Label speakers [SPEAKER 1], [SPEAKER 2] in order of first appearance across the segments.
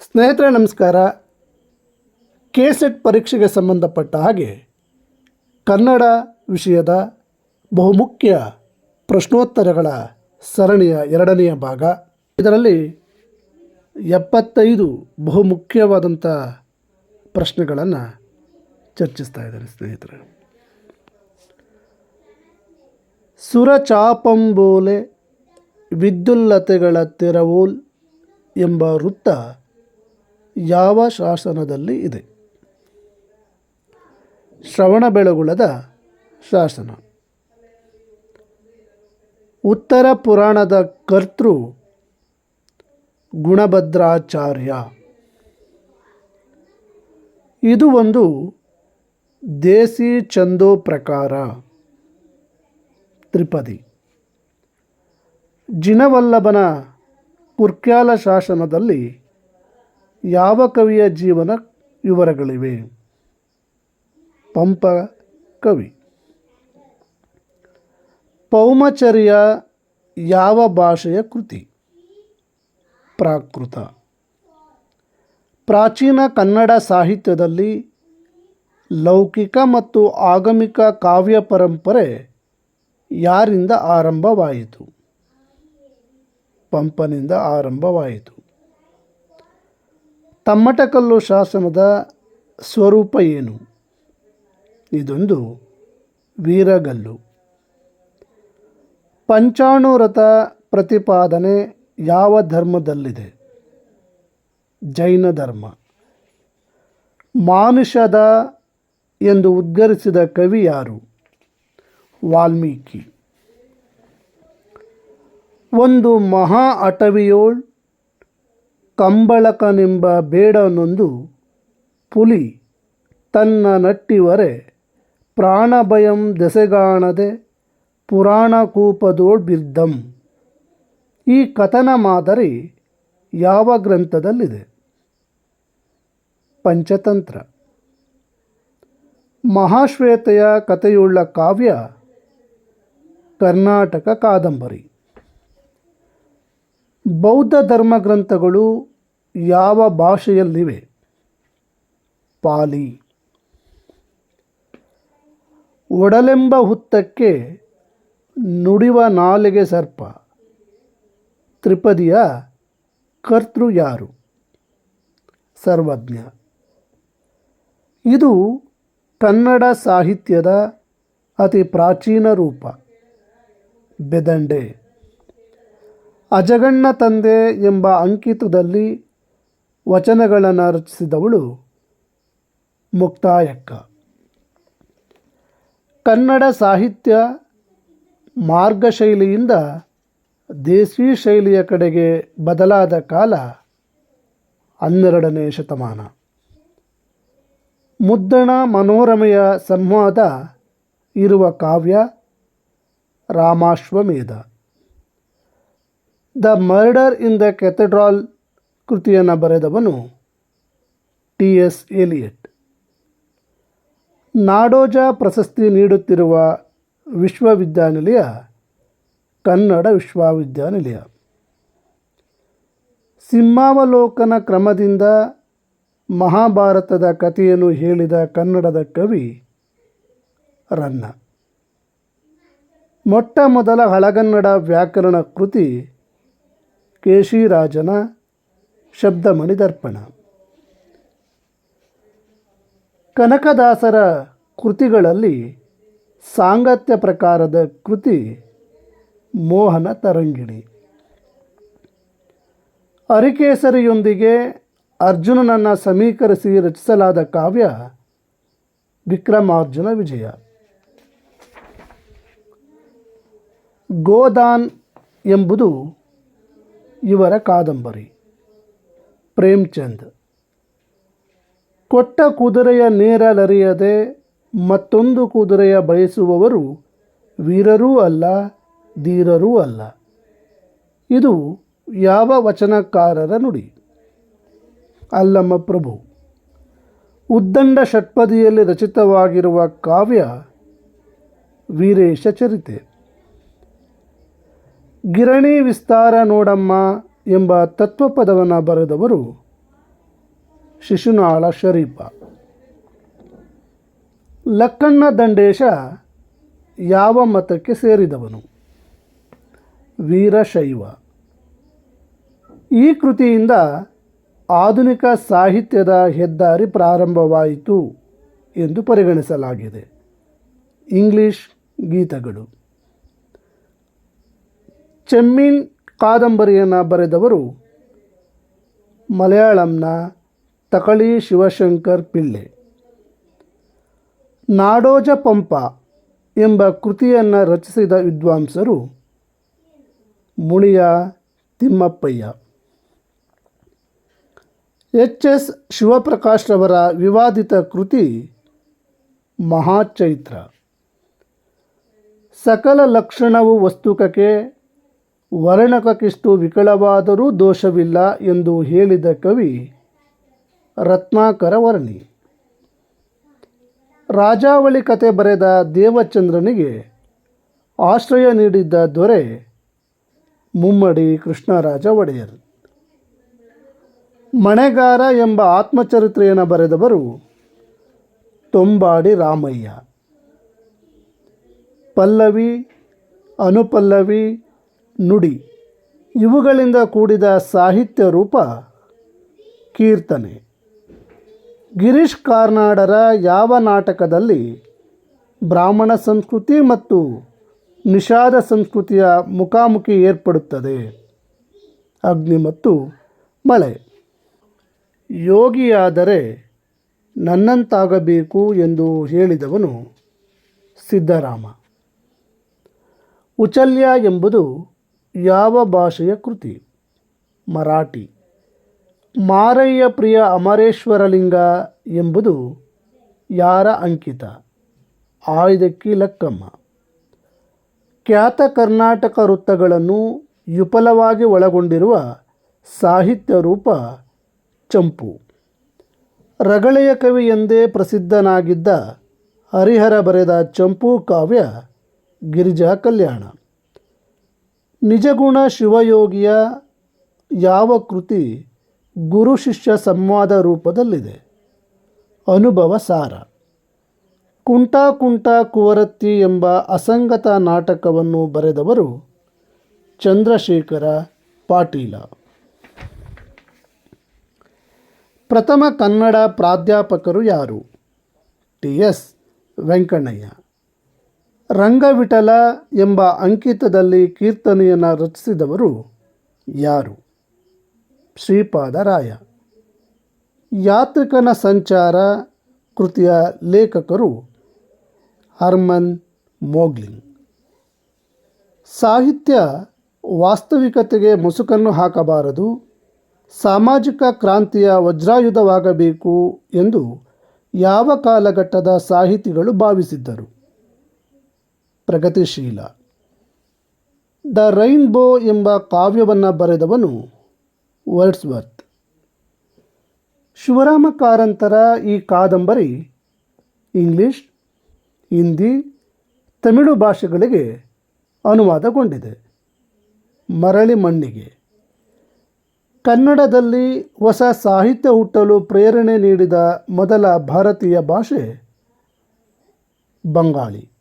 [SPEAKER 1] ಸ್ನೇಹಿತರೆ, ನಮಸ್ಕಾರ. K set ಪರೀಕ್ಷೆಗೆ ಸಂಬಂಧಪಟ್ಟ ಹಾಗೆ ಕನ್ನಡ ವಿಷಯದ ಬಹುಮುಖ್ಯ ಪ್ರಶ್ನೋತ್ತರಗಳ ಸರಣಿಯ ಎರಡನೆಯ ಭಾಗ. ಇದರಲ್ಲಿ ಎಪ್ಪತ್ತೈದು ಬಹುಮುಖ್ಯವಾದಂಥ ಪ್ರಶ್ನೆಗಳನ್ನು ಚರ್ಚಿಸ್ತಾ ಇದ್ದಾರೆ ಸ್ನೇಹಿತರೆ. ಸುರಚಾಪಂಬೋಲೆ ವಿದ್ಯುಲ್ಲತೆಗಳ ತೆರವೋಲ್ ಎಂಬ ವೃತ್ತ ಯಾವ ಶಾಸನದಲ್ಲಿ ಇದೆ? ಶ್ರವಣಬೆಳಗೊಳದ ಶಾಸನ. ಉತ್ತರ ಪುರಾಣದ ಕರ್ತೃ ಗುಣಭದ್ರಾಚಾರ್ಯ. ಇದು ಒಂದು ದೇಸಿ ಚಂದೋ ಪ್ರಕಾರ. ತ್ರಿಪದಿ. ಜಿನವಲ್ಲಭನ ಕುರ್ಕ್ಯಾಲ ಶಾಸನದಲ್ಲಿ ಯಾವ ಕವಿಯ ಜೀವನ ವಿವರಗಳಿವೆ? ಪಂಪ ಕವಿ. ಪೌಮಚರ್ಯ ಯಾವ ಭಾಷೆಯ ಕೃತಿ? ಪ್ರಾಕೃತ. ಪ್ರಾಚೀನ ಕನ್ನಡ ಸಾಹಿತ್ಯದಲ್ಲಿ ಲೌಕಿಕ ಮತ್ತು ಆಗಮಿಕ ಕಾವ್ಯ ಪರಂಪರೆ ಯಾರಿಂದ ಆರಂಭವಾಯಿತು? ಪಂಪನಿಂದ ಆರಂಭವಾಯಿತು. ತಮ್ಮಟಕಲ್ಲು ಶಾಸನದ ಸ್ವರೂಪ ಏನು? ಇದೊಂದು ವೀರಗಲ್ಲು. ಪಂಚಾಣುರಥ ಪ್ರತಿಪಾದನೆ ಯಾವ ಧರ್ಮದಲ್ಲಿದೆ? ಜೈನ ಧರ್ಮ. ಮಾನುಷದ ಎಂದು ಉದ್ಗರಿಸಿದ ಕವಿ ಯಾರು? ವಾಲ್ಮೀಕಿ. ಒಂದು ಮಹಾ ಅಟವಿಯೋಳ್ ಕಂಬಳಕನೆಂಬ ಬೇಡನೊಂದು ಪುಲಿ ತನ್ನ ನಟ್ಟಿವರೆ ಪ್ರಾಣಭಯಂ ದೆಸೆಗಾಣದೆ ಪುರಾಣ ಕೂಪದೋಳ್ ಬಿರ್ದಂ ಈ ಕಥನ ಮಾದರಿ ಯಾವ ಗ್ರಂಥದಲ್ಲಿದೆ? ಪಂಚತಂತ್ರ. ಮಹಾಶ್ವೇತೆಯ ಕಥೆಯುಳ್ಳ ಕಾವ್ಯ ಕರ್ನಾಟಕ ಕಾದಂಬರಿ. ಬೌದ್ಧ ಧರ್ಮ ಗ್ರಂಥಗಳು ಯಾವ ಭಾಷೆಯಲ್ಲಿವೆ? ಪಾಲಿ. ಒಡಲೆಂಬ ಹುತ್ತಕ್ಕೆ ನುಡಿವ ನಾಲಿಗೆ ಸರ್ಪ. ತ್ರಿಪದಿಯ ಕರ್ತೃ ಯಾರು? ಸರ್ವಜ್ಞ. ಇದು ಕನ್ನಡ ಸಾಹಿತ್ಯದ ಅತಿ ಪ್ರಾಚೀನ ರೂಪ. ಬೆದಂಡೆ. ಅಜಗಣ್ಣ ತಂದೆ ಎಂಬ ಅಂಕಿತದಲ್ಲಿ ವಚನಗಳನ್ನು ರಚಿಸಿದವಳು ಮುಕ್ತಾಯಕ್ಕ. ಕನ್ನಡ ಸಾಹಿತ್ಯ ಮಾರ್ಗಶೈಲಿಯಿಂದ ದೇಸಿ ಶೈಲಿಯ ಕಡೆಗೆ ಬದಲಾದ ಕಾಲ ಹನ್ನೆರಡನೇ ಶತಮಾನ. ಮುದ್ದಣ ಮನೋರಮೆಯ ಸಂವಾದ ಇರುವ ಕಾವ್ಯ Ramashwamedha. The murder in the cathedral ಕೃತಿಯನ್ನು ಬರೆದವನು ಟಿ ಎಸ್ ಏಲಿಯಟ್ ನಾಡೋಜ ಪ್ರಶಸ್ತಿ ನೀಡುತ್ತಿರುವ ವಿಶ್ವವಿದ್ಯಾನಿಲಯ, ಕನ್ನಡ ವಿಶ್ವವಿದ್ಯಾನಿಲಯ. ಸಿಂಹಾವಲೋಕನ ಕ್ರಮದಿಂದ ಮಹಾಭಾರತದ ಕಥೆಯನ್ನು ಹೇಳಿದ ಕನ್ನಡದ ಕವಿ ರನ್ನ. ಮೊಟ್ಟ ಮೊದಲ ಹಳಗನ್ನಡ ವ್ಯಾಕರಣ ಕೃತಿ ಕೇಶಿರಾಜನ ಶಬ್ದಮಣಿದರ್ಪಣ. ಕನಕದಾಸರ ಕೃತಿಗಳಲ್ಲಿ ಸಾಂಗತ್ಯ ಪ್ರಕಾರದ ಕೃತಿ ಮೋಹನ ತರಂಗಿಣಿ. ಅರಿಕೇಸರಿಯೊಂದಿಗೆ ಅರ್ಜುನನನ್ನು ಸಮೀಕರಿಸಿ ರಚಿಸಲಾದ ಕಾವ್ಯ ವಿಕ್ರಮಾರ್ಜುನ ವಿಜಯ. ಗೋದಾನ್ ಎಂಬುದು ಇವರ ಕಾದಂಬರಿ. ಪ್ರೇಮ್ಚಂದ್. ಕೊಟ್ಟ ಕುದುರೆಯ ನೇರಲರಿಯದೆ ಮತ್ತೊಂದು ಕುದುರೆಯ ಬಯಸುವವರು ವೀರರೂ ಅಲ್ಲ, ಧೀರರೂ ಅಲ್ಲ. ಇದು ಯಾವ ವಚನಕಾರರ ನುಡಿ? ಅಲ್ಲಮ್ಮ ಪ್ರಭು, ಉದ್ದಂಡ ಷಟ್ಪದಿಯಲ್ಲಿ ರಚಿತವಾಗಿರುವ ಕಾವ್ಯ ವೀರೇಶ ಚರಿತೆ. ಗಿರಣಿ ವಿಸ್ತಾರ ನೋಡಮ್ಮ ಎಂಬ ತತ್ವಪದವನ್ನು ಬರೆದವರು ಶಿಶುನಾಳ ಶರೀಫ. ಲಕ್ಕಣ್ಣ ದಂಡೇಶ ಯಾವ ಮತಕ್ಕೆ ಸೇರಿದವನು? ವೀರಶೈವ. ಈ ಕೃತಿಯಿಂದ ಆಧುನಿಕ ಸಾಹಿತ್ಯದ ಹೆದ್ದಾರಿ ಪ್ರಾರಂಭವಾಯಿತು ಎಂದು ಪರಿಗಣಿಸಲಾಗಿದೆ. ಇಂಗ್ಲಿಷ್ ಗೀತಗಳು. ಚೆಮ್ಮೀನ್ ಕಾದಂಬರಿಯನ್ನು ಬರೆದವರು ಮಲಯಾಳಂನ ತಕಳಿ ಶಿವಶಂಕರ್ ಪಿಳ್ಳೆ. ನಾಡೋಜ ಪಂಪ ಎಂಬ ಕೃತಿಯನ್ನು ರಚಿಸಿದ ವಿದ್ವಾಂಸರು ಮುಳಿಯ ತಿಮ್ಮಪ್ಪಯ್ಯ. ಎಚ್ ಎಸ್ ಶಿವಪ್ರಕಾಶ್ರವರ ವಿವಾದಿತ ಕೃತಿ ಮಹಾಚೈತ್ರ. ಸಕಲ ಲಕ್ಷಣವು ವಸ್ತುಕಕ್ಕೆ ವರ್ಣಕಕ್ಕಿಷ್ಟು ವಿಕಳವಾದರೂ ದೋಷವಿಲ್ಲ ಎಂದು ಹೇಳಿದ ಕವಿ ರತ್ನಾಕರ ವರ್ಣಿ. ರಾಜಾವಳಿ ಕತೆ ಬರೆದ ದೇವಚಂದ್ರನಿಗೆ ಆಶ್ರಯ ನೀಡಿದ್ದ ದೊರೆ ಮುಮ್ಮಡಿ ಕೃಷ್ಣರಾಜ ಒಡೆಯರ್. ಮಣೆಗಾರ ಎಂಬ ಆತ್ಮಚರಿತ್ರೆಯನ್ನು ಬರೆದವರು ತೊಂಬಾಡಿ ರಾಮಯ್ಯ. ಪಲ್ಲವಿ, ಅನುಪಲ್ಲವಿ ನುಡಿ. ಇವುಗಳಿಂದ ಕೂಡಿದ ಸಾಹಿತ್ಯ ರೂಪ ಕೀರ್ತನೆ. ಗಿರೀಶ್ ಕಾರ್ನಾಡರ ಯಾವ ನಾಟಕದಲ್ಲಿ ಬ್ರಾಹ್ಮಣ ಸಂಸ್ಕೃತಿ ಮತ್ತು ನಿಷಾದ ಸಂಸ್ಕೃತಿಯ ಮುಖಾಮುಖಿ ಏರ್ಪಡುತ್ತದೆ? ಅಗ್ನಿ ಮತ್ತು ಮಳೆ. ಯೋಗಿಯಾದರೆ ನನ್ನಂತಾಗಬೇಕು ಎಂದು ಹೇಳಿದವನು ಸಿದ್ದರಾಮ. ಉಚಲ್ಯ ಎಂಬುದು ಯಾವ ಭಾಷೆಯ ಕೃತಿ? ಮರಾಠಿ. ಮಾರಯ್ಯ ಪ್ರಿಯ ಅಮರೇಶ್ವರಲಿಂಗ ಎಂಬುದು ಯಾರ ಅಂಕಿತ? ಆಯ್ದಕ್ಕಿ ಲಕ್ಕಮ್ಮ. ಖ್ಯಾತ ಕರ್ನಾಟಕ ವೃತ್ತಗಳನ್ನು ವಿಪುಲವಾಗಿ ಒಳಗೊಂಡಿರುವ ಸಾಹಿತ್ಯ ರೂಪ ಚಂಪು. ರಗಳೆಯ ಕವಿ ಎಂದೇ ಪ್ರಸಿದ್ಧನಾಗಿದ್ದ ಹರಿಹರ ಬರೆದ ಚಂಪು ಕಾವ್ಯ ಗಿರಿಜಾ ಕಲ್ಯಾಣ. ನಿಜಗುಣ ಶಿವಯೋಗಿಯ ಯಾವ ಕೃತಿ ಗುರು ಶಿಷ್ಯ ಸಂವಾದ ರೂಪದಲ್ಲಿದೆ? ಅನುಭವ ಸಾರ. ಕುಂಟಾ ಕುಂಟ ಕುವರತ್ತಿ ಎಂಬ ಅಸಂಗತ ನಾಟಕವನ್ನು ಬರೆದವರು ಚಂದ್ರಶೇಖರ ಪಾಟೀಲ. ಪ್ರಥಮ ಕನ್ನಡ ಪ್ರಾಧ್ಯಾಪಕರು ಯಾರು? T S Venkannaiah. ರಂಗವಿಠಲ ಎಂಬ ಅಂಕಿತದಲ್ಲಿ ಕೀರ್ತನೆಯನ್ನು ರಚಿಸಿದವರು ಯಾರು? ಶ್ರೀಪಾದರಾಯ. ಯಾತ್ರಿಕನ ಸಂಚಾರ ಕೃತಿಯ ಲೇಖಕರು ಹರ್ಮನ್ ಮೋಗ್ಲಿಂಗ್. ಸಾಹಿತ್ಯ ವಾಸ್ತವಿಕತೆಗೆ ಮುಸುಕನ್ನು ಹಾಕಬಾರದು, ಸಾಮಾಜಿಕ ಕ್ರಾಂತಿಯ ವಜ್ರಾಯುಧವಾಗಬೇಕು ಎಂದು ಯಾವ ಕಾಲಘಟ್ಟದ ಸಾಹಿತಿಗಳು ಭಾವಿಸಿದ್ದರು? ಪ್ರಗತಿಶೀಲ. ದ ರೈನ್ಬೋ ಎಂಬ ಕಾವ್ಯವನ್ನು ಬರೆದವನು ವರ್ಡ್ಸ್ವರ್ತ್. ಶಿವರಾಮ ಕಾರಂತರ ಈ ಕಾದಂಬರಿ ಇಂಗ್ಲಿಷ್, ಹಿಂದಿ, ತಮಿಳು ಭಾಷೆಗಳಿಗೆ ಅನುವಾದಗೊಂಡಿದೆ. ಮರಳಿ ಮಣ್ಣಿಗೆ. ಕನ್ನಡದಲ್ಲಿ ಹೊಸ ಸಾಹಿತ್ಯ ಹುಟ್ಟಲು ಪ್ರೇರಣೆ ನೀಡಿದ ಮೊದಲ ಭಾರತೀಯ ಭಾಷೆ ಬಂಗಾಳಿ.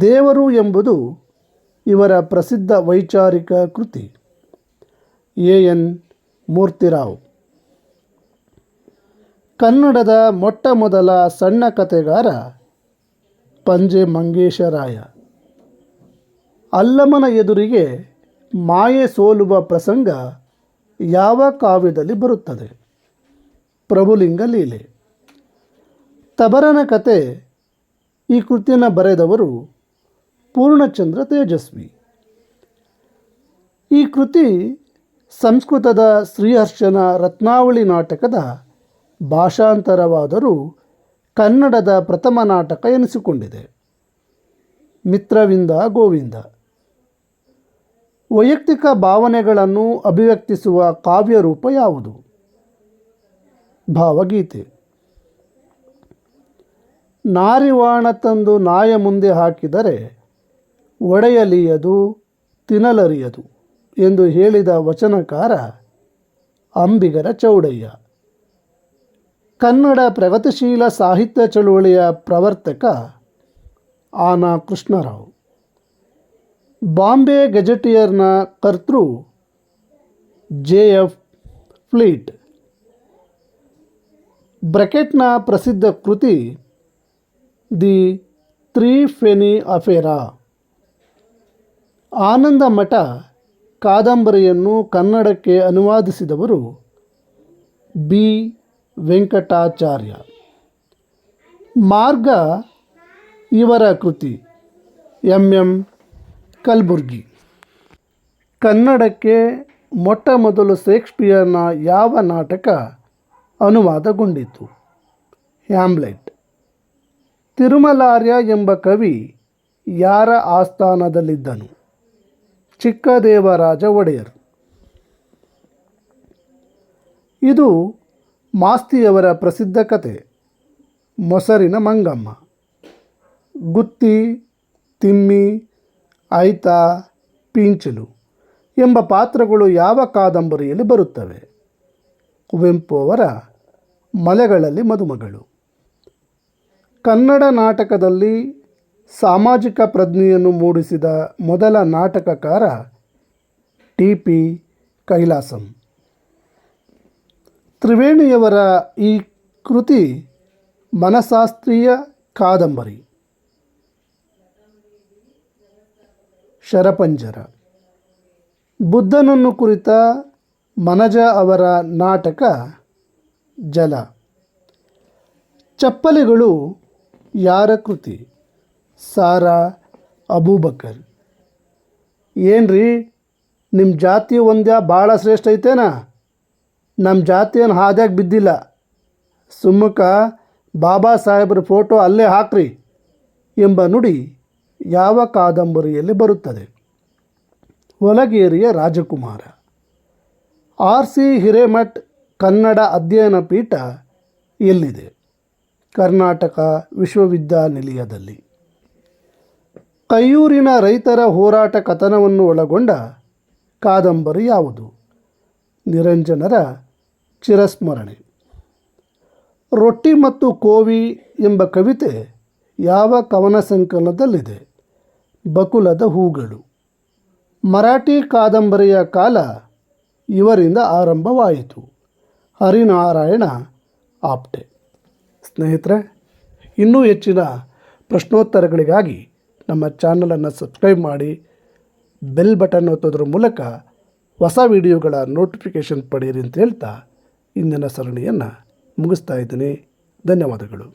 [SPEAKER 1] ದೇವರು ಎಂಬುದು ಇವರ ಪ್ರಸಿದ್ಧ ವೈಚಾರಿಕ ಕೃತಿ. ಎ. ಎನ್. ಮೂರ್ತಿರಾವ್. ಕನ್ನಡದ ಮೊಟ್ಟ ಮೊದಲ ಸಣ್ಣ ಕಥೆಗಾರ ಪಂಜೆ ಮಂಗೇಶರಾಯ. ಅಲ್ಲಮನ ಎದುರಿಗೆ ಮಾಯೆ ಸೋಲುವ ಪ್ರಸಂಗ ಯಾವ ಕಾವ್ಯದಲ್ಲಿ ಬರುತ್ತದೆ? ಪ್ರಭುಲಿಂಗ ಲೀಲೆ. ತಬರನ ಕತೆ ಈ ಕೃತಿಯನ್ನು ಬರೆದವರು ಪೂರ್ಣಚಂದ್ರ ತೇಜಸ್ವಿ. ಈ ಕೃತಿ ಸಂಸ್ಕೃತದ ಶ್ರೀಹರ್ಷನ ರತ್ನಾವಳಿ ನಾಟಕದ ಭಾಷಾಂತರವಾದರೂ ಕನ್ನಡದ ಪ್ರಥಮ ನಾಟಕ ಎನಿಸಿಕೊಂಡಿದೆ. ಮಿತ್ರವಿಂದ ಗೋವಿಂದ. ವೈಯಕ್ತಿಕ ಭಾವನೆಗಳನ್ನು ಅಭಿವ್ಯಕ್ತಿಸುವ ಕಾವ್ಯ ರೂಪ ಯಾವುದು? ಭಾವಗೀತೆ. ನಾರಿವಾಣ ತಂದು ನಾಯ ಮುಂದೆ ಹಾಕಿದರೆ ಒಡೆಯಲಿಯದು ತಿನ್ನಲರಿಯದು ಎಂದು ಹೇಳಿದ ವಚನಕಾರ ಅಂಬಿಗರ ಚೌಡಯ್ಯ. ಕನ್ನಡ ಪ್ರಗತಿಶೀಲ ಸಾಹಿತ್ಯ ಚಳುವಳಿಯ ಪ್ರವರ್ತಕ ಆನಾ ಕೃಷ್ಣರಾವ್. ಬಾಂಬೆ ಗೆಜೆಟಿಯರ್ನ ಕರ್ತೃ ಜೆ ಎಫ್ ಫ್ಲೀಟ್. ಬ್ರಕೆಟ್ನ ಪ್ರಸಿದ್ಧ ಕೃತಿ ದಿ ತ್ರೀ ಫೆನಿ ಅಫೇರಾ. ಆನಂದ ಮಠ ಕಾದಂಬರಿಯನ್ನು ಕನ್ನಡಕ್ಕೆ ಅನುವಾದಿಸಿದವರು ಬಿ. ವೆಂಕಟಾಚಾರ್ಯ. ಮಾರ್ಗ ಇವರ ಕೃತಿ. ಎಂ. ಎಂ. ಕಲ್ಬುರ್ಗಿ. ಕನ್ನಡಕ್ಕೆ ಮೊಟ್ಟ ಮೊದಲು ಶೇಕ್ಸ್ಪಿಯರ್ನ ಯಾವ ನಾಟಕ ಅನುವಾದಗೊಂಡಿತು? ಹ್ಯಾಮ್ಲೆಟ್. ತಿರುಮಲಾರ್ಯ ಎಂಬ ಕವಿ ಯಾರ ಆಸ್ಥಾನದಲ್ಲಿದ್ದನು? ಚಿಕ್ಕದೇವರಾಜ ಒಡೆಯರ್. ಇದು ಮಾಸ್ತಿಯವರ ಪ್ರಸಿದ್ಧ ಕತೆ, ಮೊಸರಿನ ಮಂಗಮ್ಮ. ಗುತ್ತಿ, ತಿಮ್ಮಿ ಐತ ಪಿಂಚಲು ಎಂಬ ಪಾತ್ರಗಳು ಯಾವ ಕಾದಂಬರಿಯಲ್ಲಿ ಬರುತ್ತವೆ? ಕುವೆಂಪು ಅವರ ಮಲೆಗಳಲ್ಲಿ ಮದುಮಗಳು. ಕನ್ನಡ ನಾಟಕದಲ್ಲಿ ಸಾಮಾಜಿಕ ಪ್ರಜ್ಞೆಯನ್ನು ಮೂಡಿಸಿದ ಮೊದಲ ನಾಟಕಕಾರ ಟಿ ಪಿ ಕೈಲಾಸಂ. ತ್ರಿವೇಣಿಯವರ ಈ ಕೃತಿ ಮನಶಾಸ್ತ್ರೀಯ ಕಾದಂಬರಿ. ಶರಪಂಜರ. ಬುದ್ಧನನ್ನು ಕುರಿತ ಮನಜ ಅವರ ನಾಟಕ ಜಲ. ಚಪ್ಪಲಿಗಳು ಯಾರ ಕೃತಿ? ಸಾರಾ ಅಬೂಬಕರ್. ಏನ್ರಿ? ನಿಮ್ಮ ಜಾತಿ ಒಂದ್ಯಾ ಭಾಳ ಶ್ರೇಷ್ಠ ಐತೇನ? ನಮ್ಮ ಜಾತಿಯನ್ನು ಹಾದ್ಯಾಗ ಬಿದ್ದಿಲ್ಲ? ಸುಮ್ಮಕ ಬಾಬಾ ಸಾಹೇಬ್ರ ಫೋಟೋ ಅಲ್ಲೇ ಹಾಕ್ರಿ ಎಂಬ ನುಡಿ ಯಾವ ಕಾದಂಬರಿಯಲ್ಲಿ ಬರುತ್ತದೆ. ಒಲಗೇರಿಯ ರಾಜಕುಮಾರ. ಆರ್ ಸಿ ಹಿರೇಮಠ್ ಕನ್ನಡ ಅಧ್ಯಯನ ಪೀಠ ಎಲ್ಲಿದೆ? ಕರ್ನಾಟಕ ವಿಶ್ವವಿದ್ಯಾನಿಲಯದಲ್ಲಿ. ಕೈಯೂರಿನ ರೈತರ ಹೋರಾಟ ಕಥನವನ್ನು ಒಳಗೊಂಡ ಕಾದಂಬರಿ ಯಾವುದು? ನಿರಂಜನರ ಚಿರಸ್ಮರಣೆ. ರೊಟ್ಟಿ ಮತ್ತು ಕೋವಿ ಎಂಬ ಕವಿತೆ ಯಾವ ಕವನ ಸಂಕಲನದಲ್ಲಿದೆ? ಬಕುಲದ ಹೂಗಳು. ಮರಾಠಿ ಕಾದಂಬರಿಯ ಕಾಲ ಇವರಿಂದ ಆರಂಭವಾಯಿತು. ಹರಿನಾರಾಯಣ ಆಪ್ಟೆ. ಸ್ನೇಹಿತರೆ, ಇನ್ನೂ ಹೆಚ್ಚಿನ ಪ್ರಶ್ನೋತ್ತರಗಳಿಗಾಗಿ ನಮ್ಮ ಚಾನಲನ್ನು ಸಬ್ಸ್ಕ್ರೈಬ್ ಮಾಡಿ, ಬೆಲ್ ಬಟನ್ ಒತ್ತೋದ್ರ ಮೂಲಕ ಹೊಸ ವಿಡಿಯೋಗಳ ನೋಟಿಫಿಕೇಷನ್ ಪಡೆಯಿರಿ ಅಂತ ಹೇಳ್ತಾ ಇಂದಿನ ಸರಣಿಯನ್ನು ಮುಗಿಸ್ತಾ ಇದ್ದೀನಿ. ಧನ್ಯವಾದಗಳು.